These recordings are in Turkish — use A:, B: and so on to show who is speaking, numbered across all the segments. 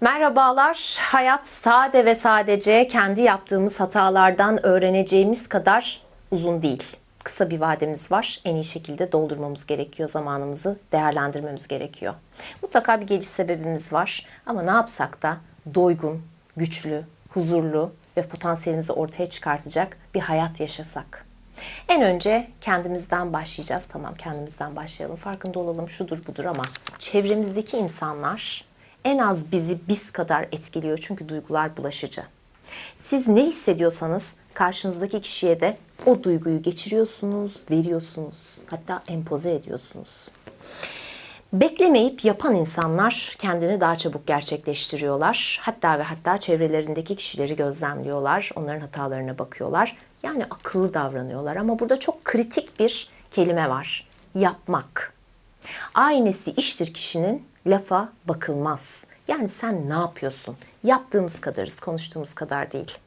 A: Merhabalar. Hayat sade ve sadece kendi yaptığımız hatalardan öğreneceğimiz kadar uzun değil. Kısa bir vademiz var. En iyi şekilde doldurmamız gerekiyor. Zamanımızı değerlendirmemiz gerekiyor. Mutlaka bir geliş sebebimiz var. Ama ne yapsak da doygun, güçlü, huzurlu ve potansiyelimizi ortaya çıkartacak bir hayat yaşasak. En önce kendimizden başlayacağız. Tamam kendimizden başlayalım. Farkında olalım şudur budur ama çevremizdeki insanlar en az bizi biz kadar etkiliyor çünkü duygular bulaşıcı. Siz ne hissediyorsanız karşınızdaki kişiye de o duyguyu geçiriyorsunuz, veriyorsunuz, hatta empoze ediyorsunuz. Beklemeyip yapan insanlar kendini daha çabuk gerçekleştiriyorlar. Hatta ve hatta çevrelerindeki kişileri gözlemliyorlar, onların hatalarına bakıyorlar. Yani akıllı davranıyorlar ama burada çok kritik bir kelime var. Yapmak. Aynesi iştir kişinin lafa bakılmaz. Yani sen ne yapıyorsun? Yaptığımız kadarız, konuştuğumuz kadar değil.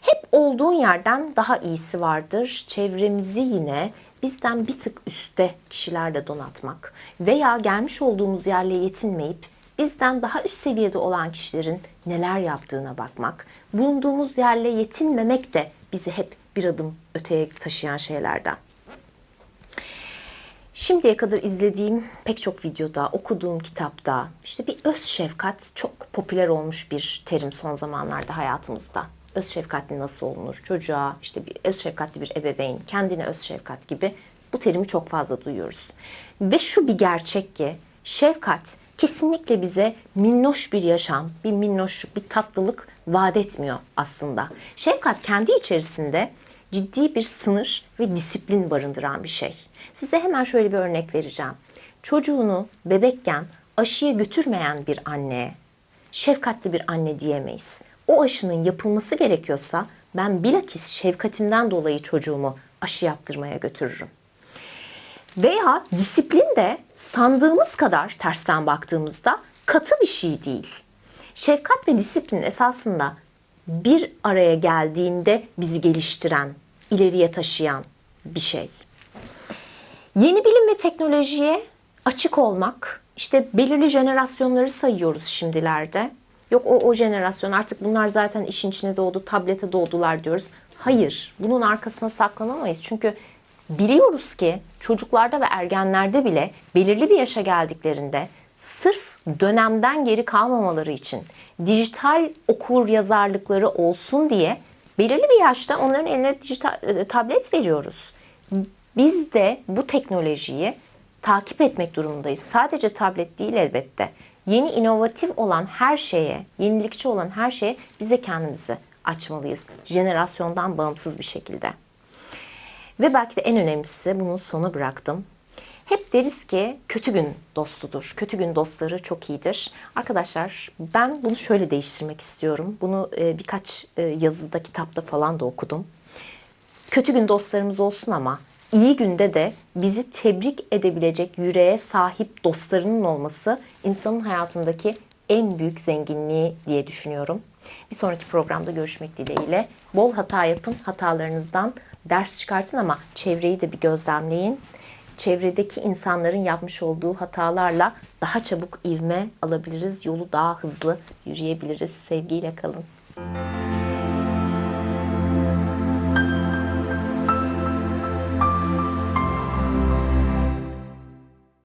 A: Hep olduğun yerden daha iyisi vardır. Çevremizi yine bizden bir tık üstte kişilerle donatmak veya gelmiş olduğumuz yerle yetinmeyip bizden daha üst seviyede olan kişilerin neler yaptığına bakmak, bulunduğumuz yerle yetinmemek de bizi hep bir adım öteye taşıyan şeylerden. Şimdiye kadar izlediğim pek çok videoda, okuduğum kitapta işte bir öz şefkat çok popüler olmuş bir terim son zamanlarda hayatımızda. Öz şefkatli nasıl olunur? Çocuğa işte bir öz şefkatli bir ebeveyn, kendine öz şefkat gibi bu terimi çok fazla duyuyoruz. Ve şu bir gerçek ki şefkat kesinlikle bize minnoş bir yaşam, bir minnoşluk, bir tatlılık vaat etmiyor aslında. Şefkat kendi içerisinde ciddi bir sınır ve disiplin barındıran bir şey. Size hemen şöyle bir örnek vereceğim. Çocuğunu bebekken aşıya götürmeyen bir anneye şefkatli bir anne diyemeyiz. O aşının yapılması gerekiyorsa ben bilakis şefkatimden dolayı çocuğumu aşı yaptırmaya götürürüm. Veya disiplin de sandığımız kadar tersten baktığımızda katı bir şey değil. Şefkat ve disiplin esasında bir araya geldiğinde bizi geliştiren, ileriye taşıyan bir şey. Yeni bilim ve teknolojiye açık olmak, işte belirli jenerasyonları sayıyoruz şimdilerde. Yok o, o jenerasyon artık bunlar zaten işin içine doğdu, tablete doğdular diyoruz. Hayır, bunun arkasına saklanamayız. Çünkü biliyoruz ki çocuklarda ve ergenlerde bile belirli bir yaşa geldiklerinde sırf dönemden geri kalmamaları için dijital okur yazarlıkları olsun diye belirli bir yaşta onların eline dijital e, tablet veriyoruz. Biz de bu teknolojiyi takip etmek durumundayız. Sadece tablet değil elbette. Yeni inovatif olan her şeye, yenilikçi olan her şeye bize kendimizi açmalıyız. Jenerasyondan bağımsız bir şekilde. Ve belki de en önemlisi bunu sona bıraktım. Hep deriz ki kötü gün dostudur. Kötü gün dostları çok iyidir. Arkadaşlar ben bunu şöyle değiştirmek istiyorum. Bunu e, birkaç e, yazıda, kitapta falan da okudum. Kötü gün dostlarımız olsun ama iyi günde de bizi tebrik edebilecek yüreğe sahip dostlarının olması insanın hayatındaki en büyük zenginliği diye düşünüyorum. Bir sonraki programda görüşmek dileğiyle. Bol hata yapın, hatalarınızdan ders çıkartın ama çevreyi de bir gözlemleyin çevredeki insanların yapmış olduğu hatalarla daha çabuk ivme alabiliriz. Yolu daha hızlı yürüyebiliriz. Sevgiyle kalın.